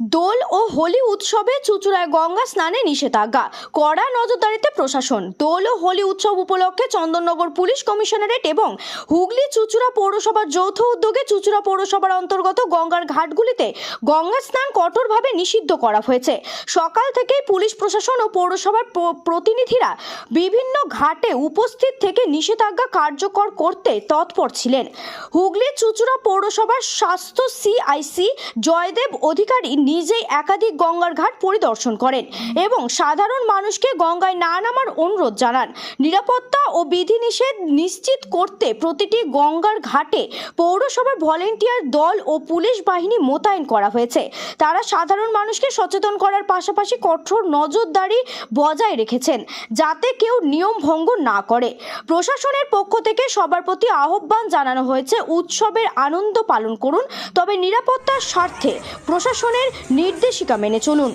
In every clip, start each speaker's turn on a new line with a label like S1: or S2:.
S1: দোল ও হোলি উৎসবে চুচুড়ায় গঙ্গা স্নানে নিষেধাজ্ঞা। কড়া নজরদারিতে প্রশাসন। দোল ও হোলি উৎসব উপলক্ষে চন্দননগর পুলিশ কমিশনারেট এবং হুগলি চুচুড়া পৌরসভার যৌথ উদ্যোগে চুচুড়া পৌরসভার অন্তর্গত গঙ্গার ঘাটগুলিতে গঙ্গা স্নান কঠোরভাবে নিষিদ্ধ করা হয়েছে। সকাল থেকেই পুলিশ প্রশাসন ও পৌরসভার প্রতিনিধিরা বিভিন্ন ঘাটে উপস্থিত থেকে নিষেধাজ্ঞা কার্যকর করতে তৎপর ছিলেন। হুগলি চুচুড়া পৌরসভার স্বাস্থ্য সিআইসি জয়দেব অধিকারী নিজেই একাধিক গঙ্গার ঘাট পরিদর্শন করেন এবং সাধারণ মানুষকে গঙ্গায় না নামার অনুরোধ জানান। নিরাপত্তা ও বিধিনিষেধ নিশ্চিত করতে প্রতিটি গঙ্গার ঘাটে পৌরসভার ভলেন্টিয়ার দল ও পুলিশ বাহিনী মোতায়েন করা হয়েছে। তারা সাধারণ মানুষকে সচেতন করার পাশাপাশি কঠোর নজরদারি বজায় রেখেছেন যাতে কেউ নিয়ম ভঙ্গ না করে। প্রশাসনের পক্ষ থেকে সবার প্রতি আহ্বান জানানো হয়েছে, উৎসবের আনন্দ পালন করুন, তবে নিরাপত্তার স্বার্থে প্রশাসনের নির্দেশিকা মেনে চলুন।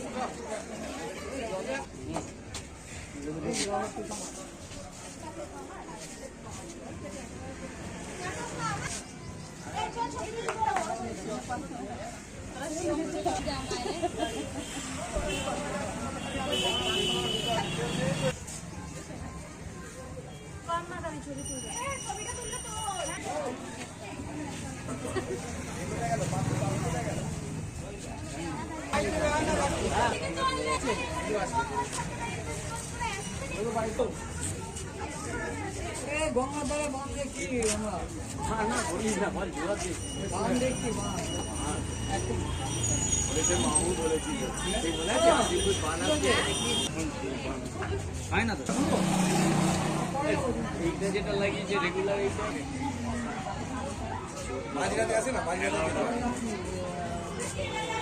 S2: হয় না তো এইটা যেটা লাগিয়েছে রেগুলার এইটা
S3: মাঝরাতে আসে না? মাঝরাতে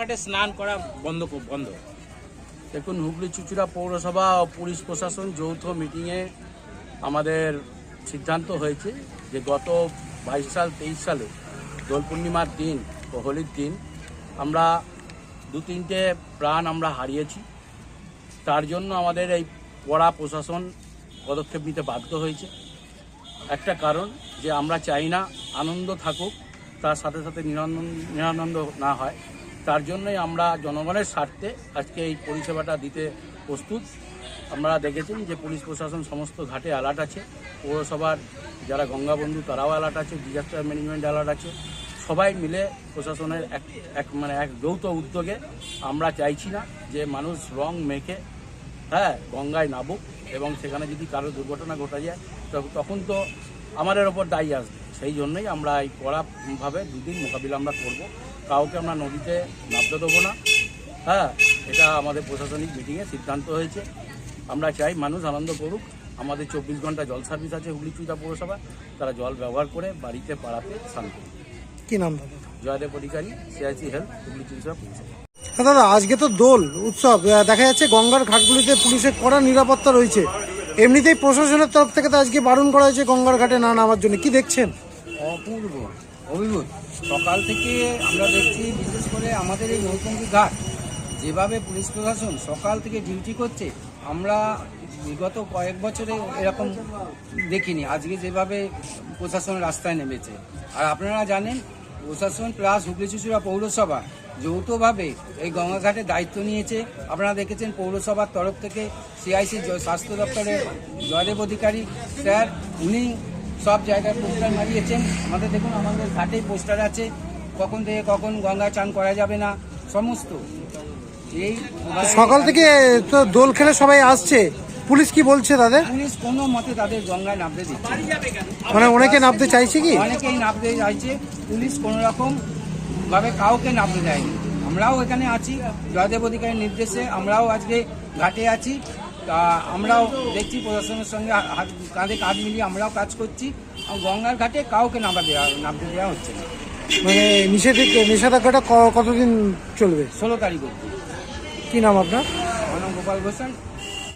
S2: ঘাটে স্নান করা বন্ধ বন্ধ। দেখুন, হুগলি চুচুড়া পৌরসভা ও পুলিশ প্রশাসন যৌথ মিটিংয়ে আমাদের সিদ্ধান্ত হয়েছে যে গত বাইশ সাল, তেইশ সালে দোল পূর্ণিমার দিন ও হোলির দিন আমরা দু তিনটে প্রাণ আমরা হারিয়েছি। তার জন্য আমাদের এই পড়া প্রশাসন পদক্ষেপ নিতে বাধ্য হয়েছে। একটা কারণ যে আমরা চাই না আনন্দ থাকুক, তার সাথে সাথে নিরানন্দ নিরানন্দ না হয়। তার জন্যই আমরা জনগণের স্বার্থে আজকে এই পরিষেবাটা দিতে প্রস্তুত। আমরা দেখেছেন যে পুলিশ প্রশাসন সমস্ত ঘাটে অ্যালার্ট আছে। পৌরসভার যারা গঙ্গাবন্ধু তারাও অ্যালার্ট আছে। ডিজাস্টার ম্যানেজমেন্ট অ্যালার্ট আছে। সবাই মিলে প্রশাসনের এক এক মানে এক যৌথ উদ্যোগে আমরা চাইছি না যে মানুষ রং মেখে হ্যাঁ গঙ্গায় নামুক এবং সেখানে যদি কারও দুর্ঘটনা ঘটা যায়, তখন তো আমাদের ওপর দায়ী আসবে। সেই জন্যই আমরা এই কড়াভাবে দুদিন মোকাবিলা আমরা করব। কাউকে আমরা নদীতে নামতে দেবো না। হ্যাঁ এটা আমাদের প্রশাসনিক মিটিংয়ে সিদ্ধান্ত হয়েছে। আমরা চাই মানুষ আনন্দ করুক। আমাদের চব্বিশ ঘণ্টা জল সার্ভিস আছে হুগলি চুইতা পৌরসভা তারা জল ব্যবহার করে বাড়িতে পাড়াতে স্নান করুক।
S4: কি নাম দাদা?
S2: জয়দেব অধিকারী সিআইসি হেলথ হুগলি চুইতা পৌরসভা।
S4: হ্যাঁ দাদা আজকে তো দোল উৎসব। দেখা যাচ্ছে গঙ্গার ঘাটগুলিতে পুলিশের কড়া নিরাপত্তা রয়েছে। এমনিতেই প্রশাসনের তরফ থেকে তো আজকে বারণ করা হয়েছে গঙ্গার ঘাটে না নামার জন্য। কি দেখছেন?
S5: অপূর্ব অভিভূত। সকাল থেকে আমরা দেখছি, বিশেষ করে আমাদের এই নৌপঙ্খী ঘাট, যেভাবে পুলিশ প্রশাসন সকাল থেকে ডিউটি করছে, আমরা বিগত কয়েক বছরে এরকম দেখিনি। আজকে যেভাবে প্রশাসন রাস্তায় নেমেছে। আর আপনারা জানেন, প্রশাসন প্লাস হুগলি চুচুড়া পৌরসভা যৌথভাবে এই গঙ্গাঘাটের দায়িত্ব নিয়েছে। আপনারা দেখেছেন, পৌরসভার তরফ থেকে সিআইসি স্বাস্থ্য দপ্তরের জয়দেব অধিকারী স্যার, উনি সব জায়গায় পোস্টার মারিয়েছেন আমাদের দেখুন আমাদের ঘাটেই পোস্টার আছে। কখন থেকে কখন গঙ্গা চান করা যাবে না সমস্ত। এই
S4: সকাল থেকে তো দোল খেলে সবাই আসছে। পুলিশ কি বলছে তাদের?
S5: পুলিশ কোনো মতে তাদের গঙ্গায় নামতে দিচ্ছে
S4: মানে অনেকে নামতে চাইছে কি?
S5: অনেকেই নামতে চাইছে। পুলিশ কোনো রকম ভাবে কাউকে নামতে দেয়নি। আমরাও এখানে আছি জয়দেব অধিকারীর নির্দেশে আমরাও আজকে ঘাটে আছি। তা আমরাও দেখছি প্রশাসনের সঙ্গে হাত কাঁধে কাঁধ মিলিয়ে আমরাও কাজ করছি। গঙ্গার ঘাটে কাউকে নামা দেওয়া নামতে দেওয়া হচ্ছে না।
S4: মানে নিষেধাজ্ঞা নিষেধাজ্ঞাটা কতদিন চলবে?
S5: ষোলো তারিখ অব্দি
S4: কী নাম আপনার?
S5: আমার নাম গোপাল ঘোষাল।